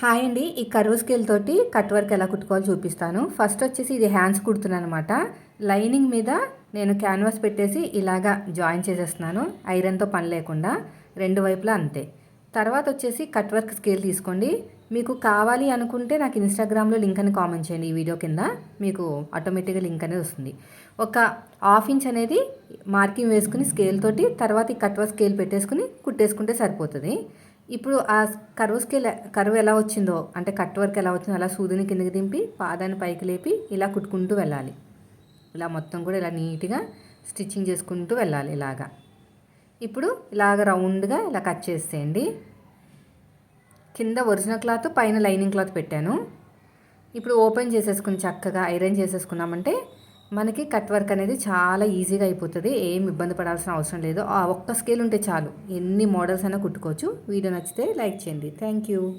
Hi అండి. ఈ curve scale తోటి కట్ వర్క్ ఎలా కుట్టుకోవాలో చూపిస్తాను. ఫస్ట్ వచ్చేసి ఇది హ్యాండ్స్ కుడుతున్నాను అనమాట లైనింగ్ మీద నేను క్యాన్వాస్ పెట్టేసి ఇలాగా జాయిన్ చేసేస్తున్నాను. ఐరన్తో పని లేకుండా రెండు వైపులా అంతే. తర్వాత వచ్చేసి కట్ వర్క్ స్కేల్ తీసుకోండి. మీకు కావాలి అనుకుంటే నాకు ఇన్స్టాగ్రామ్లో లింక్ అని కామెంట్ చేయండి ఈ వీడియో కింద. మీకు ఆటోమేటిక్గా లింక్ అనేది వస్తుంది. ఒక హాఫ్ ఇంచ్ అనేది మార్కింగ్ వేసుకుని స్కేల్ తోటి తర్వాత ఈ కట్ వర్క్ స్కేల్ పెట్టేసుకుని కుట్టేసుకుంటే సరిపోతుంది. ఇప్పుడు ఆ కరువు కరువు ఎలా వచ్చిందో అంటే కట్ వర్క్ ఎలా వచ్చిందో అలా సూదిని కిందకి దింపి పాదాన్ని పైకి లేపి ఇలా కుట్టుకుంటూ వెళ్ళాలి. ఇలా మొత్తం కూడా ఇలా నీట్గా స్టిచ్చింగ్ చేసుకుంటూ వెళ్ళాలి ఇలాగా. ఇప్పుడు ఇలాగ రౌండ్గా ఇలా కట్ చేసేయండి. కింద ఒరిజినల్ క్లాత్ పైన లైనింగ్ క్లాత్ పెట్టాను. ఇప్పుడు ఓపెన్ చేసేసుకుని చక్కగా ఐరన్ చేసేసుకున్నామంటే మనకి కట్ వర్క్ అనేది చాలా ఈజీగా అయిపోతుంది. ఏం ఇబ్బంది పడాల్సిన అవసరం లేదు. ఆ ఒక్క స్కేల్ ఉంటే చాలు. ఎన్ని మోడల్స్ అయినా కుట్టుకోవచ్చు. వీడియో నచ్చితే లైక్ చేయండి. Thank you.